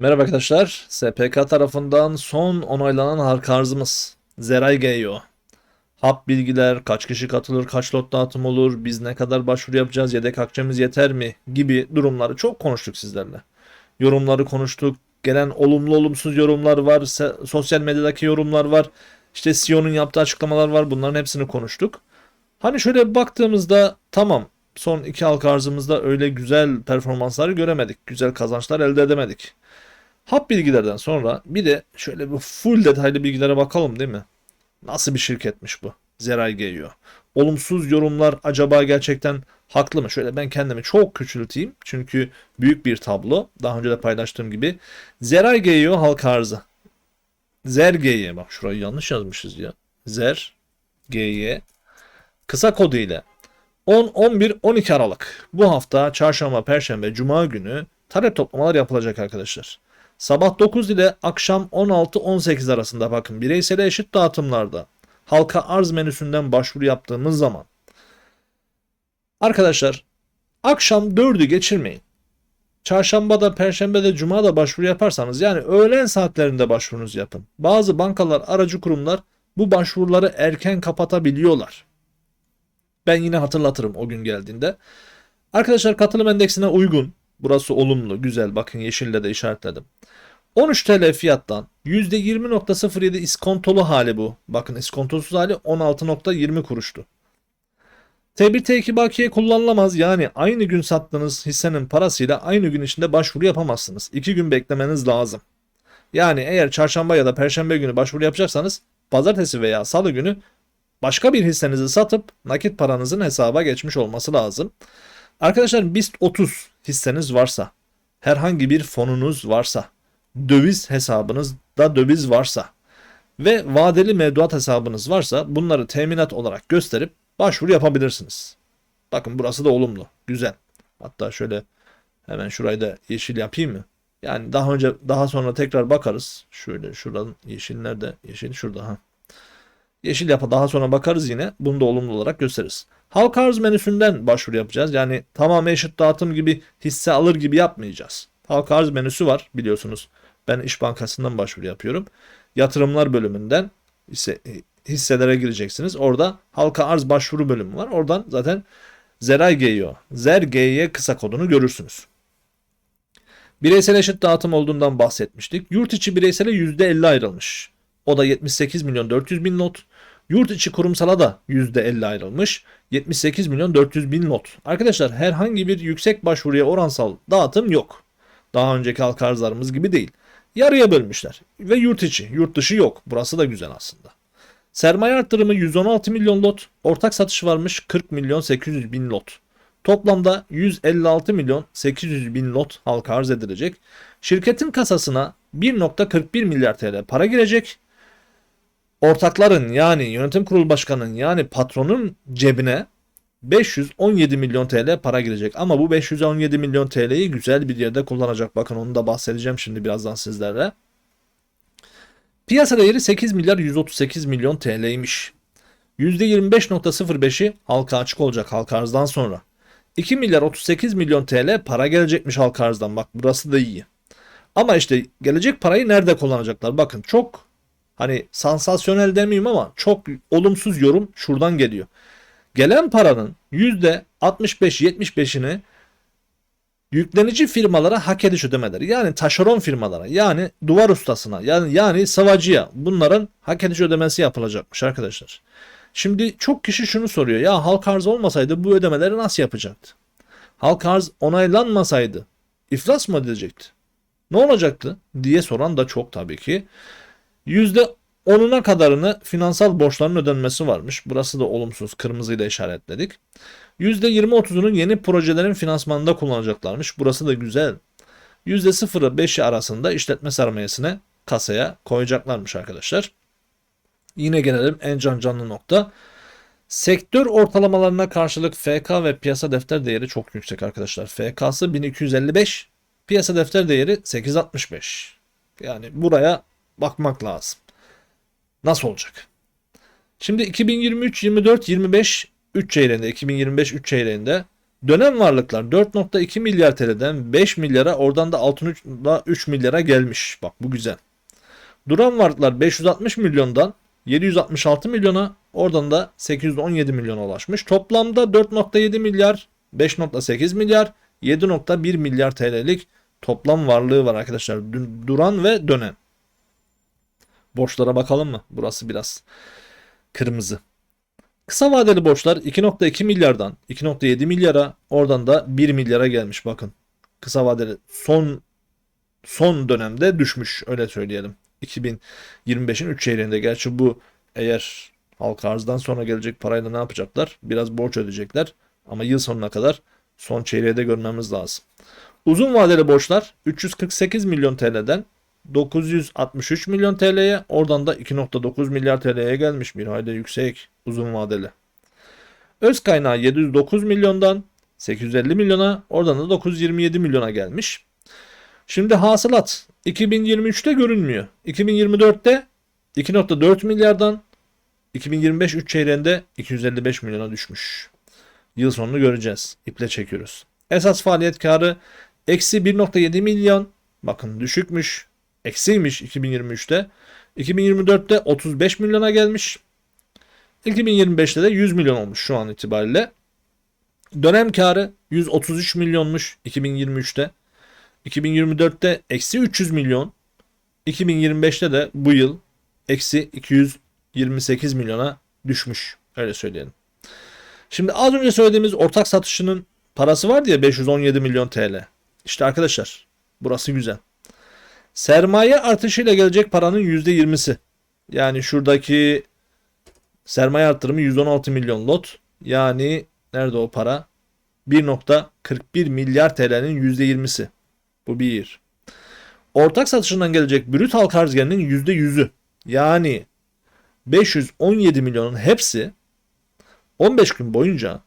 Merhaba arkadaşlar. SPK tarafından son onaylanan halka arzımız. Zeray GEO. Hap bilgiler, kaç kişi katılır, kaç lot dağıtım olur, biz ne kadar başvuru yapacağız, yedek akçemiz yeter mi gibi durumları çok konuştuk sizlerle. Yorumları konuştuk. Gelen olumlu olumsuz yorumlar var, sosyal medyadaki yorumlar var. İşte CEO'nun yaptığı açıklamalar var. Bunların hepsini konuştuk. Hani şöyle baktığımızda tamam son iki halka arzımızda öyle güzel performansları göremedik. Güzel kazançlar elde edemedik. Hap bilgilerden sonra bir de şöyle bir full detaylı bilgilere bakalım değil mi? Nasıl bir şirketmiş bu? Zeray GEO. Olumsuz yorumlar acaba gerçekten haklı mı? Şöyle ben kendimi çok küçülteyim. Çünkü büyük bir tablo. Daha önce de paylaştığım gibi. Zeray GEO halka arzı. Zer GY. Bak şurayı yanlış yazmışız ya. Zer GY. Kısa kodu ile 10, 11, 12 Aralık. Bu hafta çarşamba, perşembe, cuma günü talep toplamalar yapılacak arkadaşlar. Sabah 9 ile akşam 16-18 arasında bakın bireysel eşit dağıtımlarda halka arz menüsünden başvuru yaptığımız zaman arkadaşlar akşam 4'ü geçirmeyin. Çarşambada, perşembede, cumada başvuru yaparsanız yani öğlen saatlerinde başvurunuzu yapın. Bazı bankalar, aracı kurumlar bu başvuruları erken kapatabiliyorlar. Ben yine hatırlatırım o gün geldiğinde. Arkadaşlar katılım endeksine uygun. Burası olumlu, güzel. Bakın yeşille de işaretledim. 13 TL fiyattan %20.07 iskontolu hali bu. Bakın iskontosuz hali 16.20 kuruştu. T1 T2 bakiye kullanılamaz. Yani aynı gün sattığınız hissenin parasıyla aynı gün içinde başvuru yapamazsınız. 2 gün beklemeniz lazım. Yani eğer çarşamba ya da perşembe günü başvuru yapacaksanız pazartesi veya salı günü başka bir hissenizi satıp nakit paranızın hesaba geçmiş olması lazım. Arkadaşlar BIST 30 hisseniz varsa, herhangi bir fonunuz varsa, döviz hesabınızda döviz varsa ve vadeli mevduat hesabınız varsa bunları teminat olarak gösterip başvuru yapabilirsiniz. Bakın burası da olumlu. Güzel. Hatta şöyle hemen şurayı da yeşil yapayım mı? Yani daha önce daha sonra tekrar bakarız. Şöyle şuradan yeşil nerede? Yeşil şurada ha. Yeşil yapa daha sonra bakarız yine. Bunu da olumlu olarak gösteririz. Halka arz menüsünden başvuru yapacağız. Yani tamamen eşit dağıtım gibi hisse alır gibi yapmayacağız. Halka arz menüsü var biliyorsunuz. Ben İş Bankası'ndan başvuru yapıyorum. Yatırımlar bölümünden hisse, hisselere gireceksiniz. Orada halka arz başvuru bölümü var. Oradan zaten Zeray GEO, Zer GY kısa kodunu görürsünüz. Bireysel eşit dağıtım olduğundan bahsetmiştik. Yurt içi bireysele %50 ayrılmış. O da 78 milyon 400 bin not. Yurt içi kurumsala da %50 ayrılmış. 78 milyon 400 bin not. Arkadaşlar herhangi bir yüksek başvuruya oransal dağıtım yok. Daha önceki halka arzlarımız gibi değil. Yarıya bölmüşler. Ve yurt içi, yurt dışı yok. Burası da güzel aslında. Sermaye arttırımı 116 milyon lot. Ortak satış varmış 40 milyon 800 bin lot. Toplamda 156 milyon 800 bin lot halka arz edilecek. Şirketin kasasına 1.41 milyar TL para girecek. Ortakların yani yönetim kurulu başkanının yani patronun cebine 517 milyon TL para girecek. Ama bu 517 milyon TL'yi güzel bir yerde kullanacak. Bakın onu da bahsedeceğim şimdi birazdan sizlerle. Piyasa değeri 8 milyar 138 milyon TL'ymiş. %25.05'i halka açık olacak halka arzdan sonra. 2 milyar 38 milyon TL para gelecekmiş halka arzdan. Bak burası da iyi. Ama işte gelecek parayı nerede kullanacaklar? Bakın çok hani sansasyonel demeyeyim ama çok olumsuz yorum şuradan geliyor. Gelen paranın %65-75'ini yüklenici firmalara hak ediş ödemeleri yani taşeron firmalara yani duvar ustasına yani yani sıvacıya bunların hak ediş ödemesi yapılacakmış arkadaşlar. Şimdi çok kişi şunu soruyor ya halk arz olmasaydı bu ödemeleri nasıl yapacaktı? Halk arz onaylanmasaydı iflas mı edecekti? Ne olacaktı diye soran da çok tabii ki. %10'una kadarını finansal borçların ödenmesi varmış. Burası da olumsuz kırmızıyla işaretledik. %20-30'unun yeni projelerin finansmanında kullanacaklarmış. Burası da güzel. %0'ı 5'i arasında işletme sermayesine kasaya koyacaklarmış arkadaşlar. Yine gelelim en can canlı nokta. Sektör ortalamalarına karşılık FK ve piyasa defter değeri çok yüksek arkadaşlar. FK'sı 1255, piyasa defter değeri 865. Yani buraya bakmak lazım. Nasıl olacak? Şimdi 2023, 24, 25 3 çeyreğinde 2025 3 çeyreğinde Dönem varlıklar 4.2 milyar TL'den 5 milyara oradan da 6.3 milyara gelmiş. Bak bu güzel. Duran varlıklar 560 milyondan 766 milyona oradan da 817 milyona ulaşmış. Toplamda 4.7 milyar 5.8 milyar 7.1 milyar TL'lik toplam varlığı var arkadaşlar. Duran ve dönem. Borçlara bakalım mı? Burası biraz kırmızı. Kısa vadeli borçlar 2.2 milyardan 2.7 milyara oradan da 1 milyara gelmiş bakın. Kısa vadeli son son dönemde düşmüş öyle söyleyelim. 2025'in 3 çeyreğinde gerçi bu eğer halka arzdan sonra gelecek parayla ne yapacaklar? Biraz borç ödeyecekler ama yıl sonuna kadar son çeyreği de görmemiz lazım. Uzun vadeli borçlar 348 milyon TL'den 963 milyon TL'ye oradan da 2.9 milyar TL'ye gelmiş bir hayli yüksek uzun vadeli. Öz kaynağı 709 milyondan 850 milyona oradan da 927 milyona gelmiş. Şimdi hasılat 2023'te görünmüyor. 2024'te 2.4 milyardan 2025 3 çeyreğinde 255 milyona düşmüş. Yıl sonunu göreceğiz. İple çekiyoruz. Esas faaliyet karı eksi 1.7 milyon. Bakın düşükmüş. Eksiymiş 2023'te. 2024'te 35 milyona gelmiş. 2025'te de 100 milyon olmuş şu an itibariyle. Dönem karı 133 milyonmuş 2023'te. 2024'te eksi 300 milyon. 2025'te de bu yıl eksi 228 milyona düşmüş. Öyle söyleyelim. Şimdi az önce söylediğimiz ortak satışının parası vardı ya 517 milyon TL. İşte arkadaşlar burası güzel. Sermaye artışıyla gelecek paranın %20'si. Yani şuradaki sermaye artırımı 116 milyon lot. Yani nerede o para? 1.41 milyar TL'nin %20'si. Bu bir. Ortak satışından gelecek brüt halka arz gelirinin %100'ü. Yani 517 milyonun hepsi 15 gün boyunca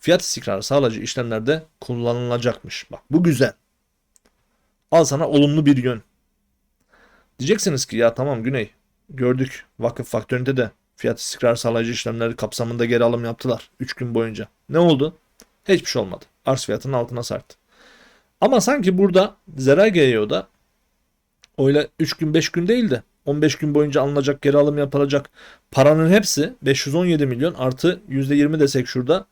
fiyat istikrarı sağlayıcı işlemlerde kullanılacakmış. Bak bu güzel. Al sana olumlu bir yön. Diyeceksiniz ki ya tamam Güney gördük vakıf faktöründe de fiyat istikrarı sağlayıcı işlemleri kapsamında geri alım yaptılar 3 gün boyunca. Ne oldu? Hiçbir şey olmadı. Arz fiyatının altına sarktı. Ama sanki burada Zera GEO'da öyle 3 gün 5 gün değil de 15 gün boyunca alınacak geri alım yapılacak paranın hepsi 517 milyon artı %20 desek şurada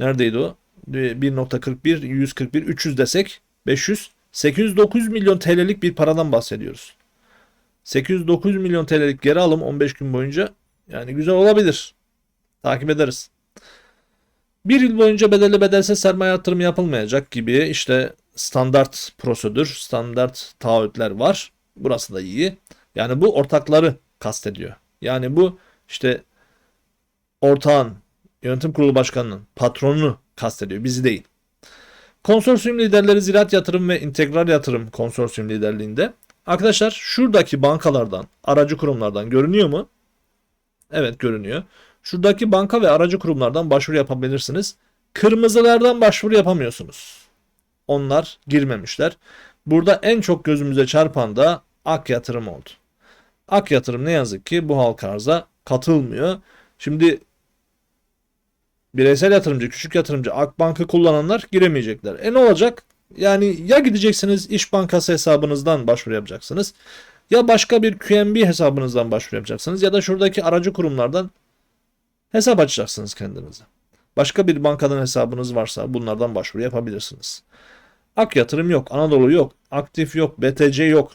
neredeydi o? 1.41 141 300 desek 500 809 milyon TL'lik bir paradan bahsediyoruz. 809 milyon TL'lik geri alım 15 gün boyunca yani güzel olabilir. Takip ederiz. Bir yıl boyunca bedelli bedelsiz sermaye yatırımı yapılmayacak gibi işte standart prosedür, standart taahhütler var. Burası da iyi. Yani bu ortakları kastediyor. Yani bu işte ortağın, yönetim kurulu başkanının, patronunu kastediyor. Bizi değil. Konsorsiyum liderleri Ziraat Yatırım ve İntegral Yatırım konsorsiyum liderliğinde. Arkadaşlar şuradaki bankalardan, aracı kurumlardan görünüyor mu? Evet görünüyor. Şuradaki banka ve aracı kurumlardan başvuru yapabilirsiniz. Kırmızılardan başvuru yapamıyorsunuz. Onlar girmemişler. Burada en çok gözümüze çarpan da Ak Yatırım oldu. Ak Yatırım ne yazık ki bu halka arza katılmıyor. Şimdi bireysel yatırımcı, küçük yatırımcı Akbank'ı kullananlar giremeyecekler. E ne olacak? Yani ya gideceksiniz İş Bankası hesabınızdan başvuru yapacaksınız. Ya başka bir QNB hesabınızdan başvuru yapacaksınız ya da şuradaki aracı kurumlardan hesap açacaksınız kendinize. Başka bir bankadan hesabınız varsa bunlardan başvuru yapabilirsiniz. Ak yatırım yok, Anadolu yok, Aktif yok, BTC yok,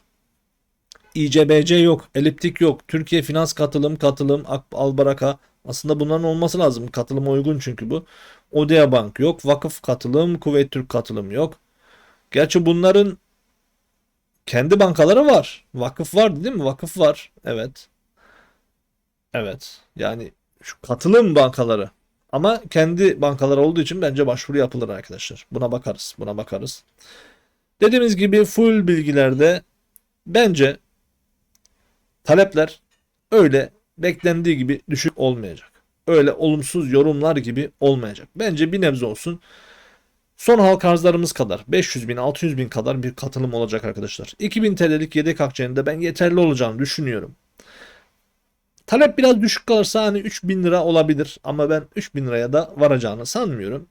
İCBC yok, Eliptik yok, Türkiye Finans Katılım, Katılım, Ak Albaraka. Aslında bunların olması lazım. Katılıma uygun çünkü bu. Odea Bank yok, Vakıf Katılım, Kuveyt Türk Katılım yok. Gerçi bunların kendi bankaları var. Vakıf vardı değil mi? Vakıf var. Evet. Evet. Yani şu katılım bankaları. Ama kendi bankaları olduğu için bence başvuru yapılır arkadaşlar. Buna bakarız. Buna bakarız. Dediğimiz gibi full bilgilerde bence talepler öyle beklendiği gibi düşük olmayacak. Öyle olumsuz yorumlar gibi olmayacak. Bence bir nebze olsun Son halk arzlarımız kadar 500 bin 600 bin kadar bir katılım olacak arkadaşlar. 2000 TL'lik yedek akçenin ben yeterli olacağını düşünüyorum. Talep biraz düşük kalırsa hani 3000 lira olabilir ama ben 3000 liraya da varacağını sanmıyorum.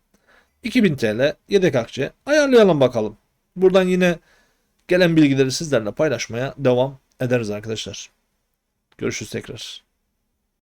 2000 TL yedek akçe ayarlayalım bakalım. Buradan yine gelen bilgileri sizlerle paylaşmaya devam ederiz arkadaşlar. Görüşürüz tekrar.